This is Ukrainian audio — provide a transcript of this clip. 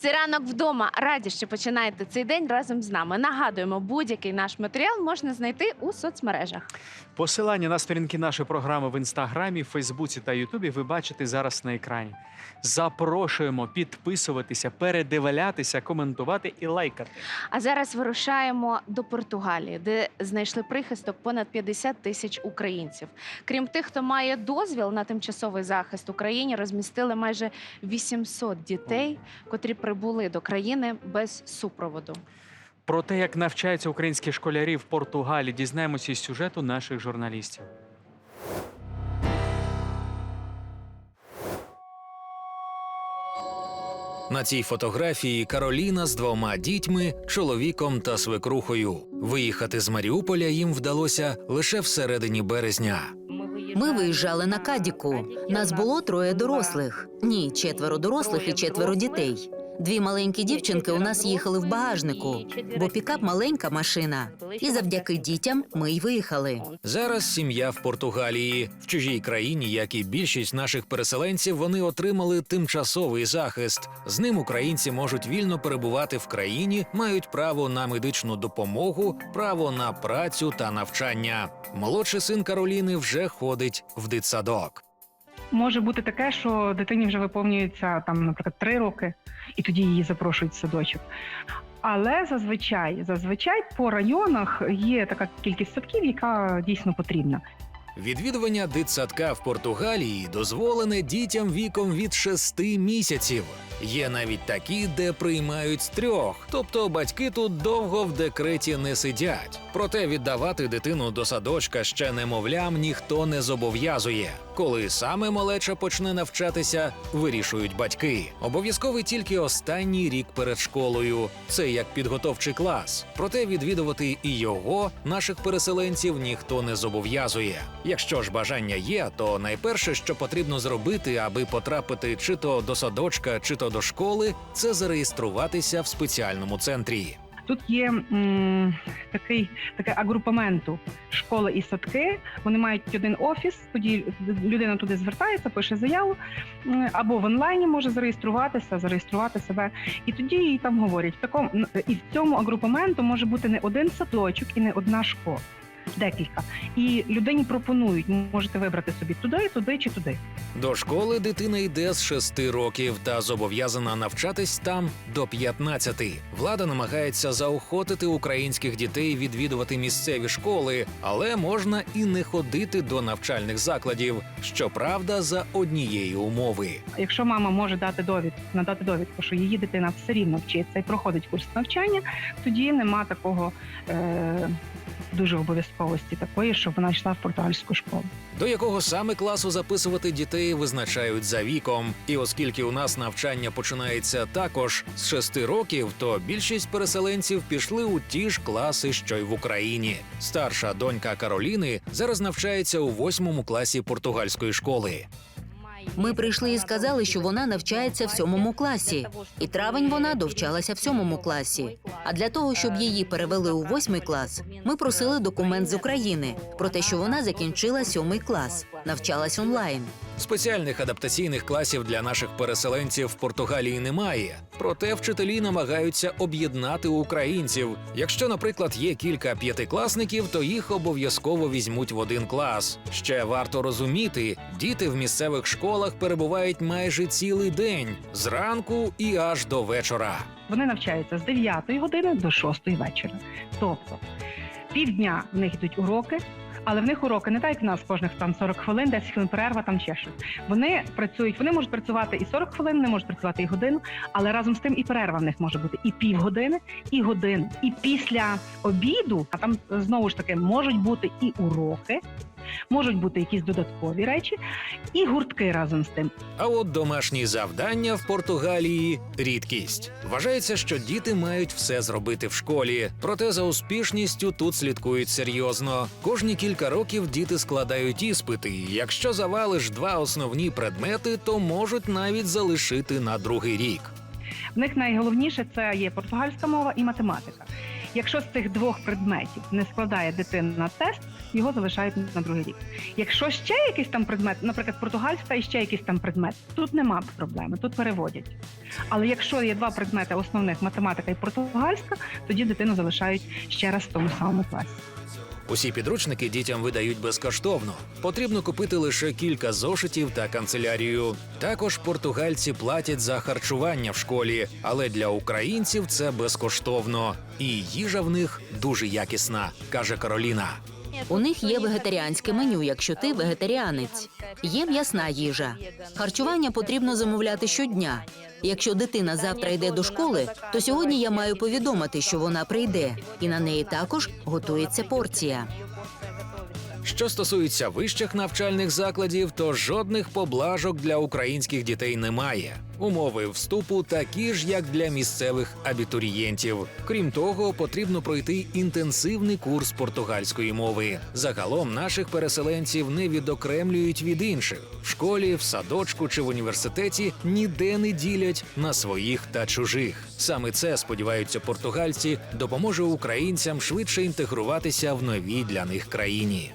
Це ранок вдома. Раді, що починаєте цей день разом з нами. Нагадуємо, будь-який наш матеріал можна знайти у соцмережах. Посилання на сторінки нашої програми в інстаграмі, Фейсбуці та Ютубі ви бачите зараз на екрані. Запрошуємо підписуватися, передивлятися, коментувати і лайкати. А зараз вирушаємо до Португалії, де знайшли прихисток понад 50 тисяч українців. Крім тих, хто має дозвіл на тимчасовий захист в Україні, розмістили майже 800 дітей, котрі прибули до країни без супроводу. Про те, як навчаються українські школярі в Португалії, дізнаємося із сюжету наших журналістів. На цій фотографії Кароліна з двома дітьми, чоловіком та свекрухою. Виїхати з Маріуполя їм вдалося лише всередині березня. Ми виїжджали на Кадіку. Нас було троє дорослих. Ні, четверо дорослих і четверо дітей. Дві маленькі дівчинки у нас їхали в багажнику, бо пікап маленька машина. І завдяки дітям ми й виїхали. Зараз сім'я в Португалії. В чужій країні, як і більшість наших переселенців, вони отримали тимчасовий захист. З ним українці можуть вільно перебувати в країні, мають право на медичну допомогу, право на працю та навчання. Молодший син Кароліни вже ходить в дитсадок. Може бути таке, що дитині вже виповнюється там, наприклад, три роки, і тоді її запрошують в садочок. Але зазвичай, зазвичай по районах є така кількість садків, яка дійсно потрібна. Відвідування дитсадка в Португалії дозволене дітям віком від 6 місяців. Є навіть такі, де приймають з трьох, тобто батьки тут довго в декреті не сидять. Проте віддавати дитину до садочка ще немовлям ніхто не зобов'язує. Коли саме малеча почне навчатися, вирішують батьки. Обов'язковий тільки останній рік перед школою. Це як підготовчий клас. Проте відвідувати і його наших переселенців ніхто не зобов'язує. Якщо ж бажання є, то найперше, що потрібно зробити, аби потрапити чи то до садочка, чи то до школи, це зареєструватися в спеціальному центрі. Тут є м, такий таке агрупаменту школи і садки. Вони мають один офіс. Тоді людина туди звертається, пише заяву або в онлайні може зареєструватися, зареєструвати себе. І тоді їй там говорять в такому і в цьому агрупаменту може бути не один садочок і не одна школа. Декілька і людині пропонують, можете вибрати собі туди, туди чи туди. До школи дитина йде з 6 років та зобов'язана навчатись там до 15. Влада намагається заохотити українських дітей відвідувати місцеві школи, але можна і не ходити до навчальних закладів. Щоправда, за однієї умови. Якщо мама може дати довід, надати довідку, що її дитина все рівно вчиться і проходить курс навчання, тоді нема такого е, дуже обов'язковості такої, щоб вона йшла в португальську школу. До якого саме класу записувати дітей визначають за віком. І оскільки у нас навчання починається також з 6 років, то більшість переселенців пішли у ті ж класи, що й в Україні. Старша донька Кароліни зараз навчається у восьмому класі португальської школи. Ми прийшли і сказали, що вона навчається в сьомому класі. І травень вона довчалася в сьомому класі. А для того, щоб її перевели у восьмий клас, ми просили документ з України про те, що вона закінчила сьомий клас, навчалась онлайн. Спеціальних адаптаційних класів для наших переселенців в Португалії немає. Проте вчителі намагаються об'єднати українців. Якщо, наприклад, є кілька п'ятикласників, то їх обов'язково візьмуть в один клас. Ще варто розуміти, діти в місцевих школах перебувають майже цілий день зранку і аж до вечора. Вони навчаються з 9 години до 6 вечора. Тобто півдня в них йдуть уроки. Але в них уроки не так, як в нас кожних там 40 хвилин, 10 хвилин перерва, там ще щось. Вони працюють, вони можуть працювати і 40 хвилин, вони можуть працювати і годину, але разом з тим і перерва в них може бути і півгодини, і годин, І після обіду, а там знову ж таки можуть бути і уроки, можуть бути якісь додаткові речі, і гуртки разом з тим. А от домашні завдання в Португалії рідкість. Вважається, що діти мають все зробити в школі. Проте за успішністю тут слідкують серйозно. Кожні кілька років діти складають іспити. і Якщо завалиш два основні предмети, то можуть навіть залишити на другий рік. В них найголовніше це є португальська мова і математика. Якщо з цих двох предметів не складає дитина тест, його залишають на другий рік. Якщо ще якийсь там предмет, наприклад, португальська і ще якийсь там предмет, тут нема проблеми, тут переводять. Але якщо є два предмети основних математика і португальська, тоді дитину залишають ще раз в тому самому класі. Усі підручники дітям видають безкоштовно. Потрібно купити лише кілька зошитів та канцелярію. Також португальці платять за харчування в школі, але для українців це безкоштовно. І їжа в них дуже якісна, каже Кароліна. У них є вегетаріанське меню, якщо ти вегетаріанець. Є м'ясна їжа. Харчування потрібно замовляти щодня. Якщо дитина завтра йде до школи, то сьогодні я маю повідомити, що вона прийде, і на неї також готується порція. Що стосується вищих навчальних закладів, то жодних поблажок для українських дітей немає. Умови вступу такі ж, як для місцевих абітурієнтів. Крім того, потрібно пройти інтенсивний курс португальської мови. Загалом наших переселенців не відокремлюють від інших. В школі, в садочку чи в університеті ніде не ділять на своїх та чужих. Саме це сподіваються португальці допоможе українцям швидше інтегруватися в новій для них країні.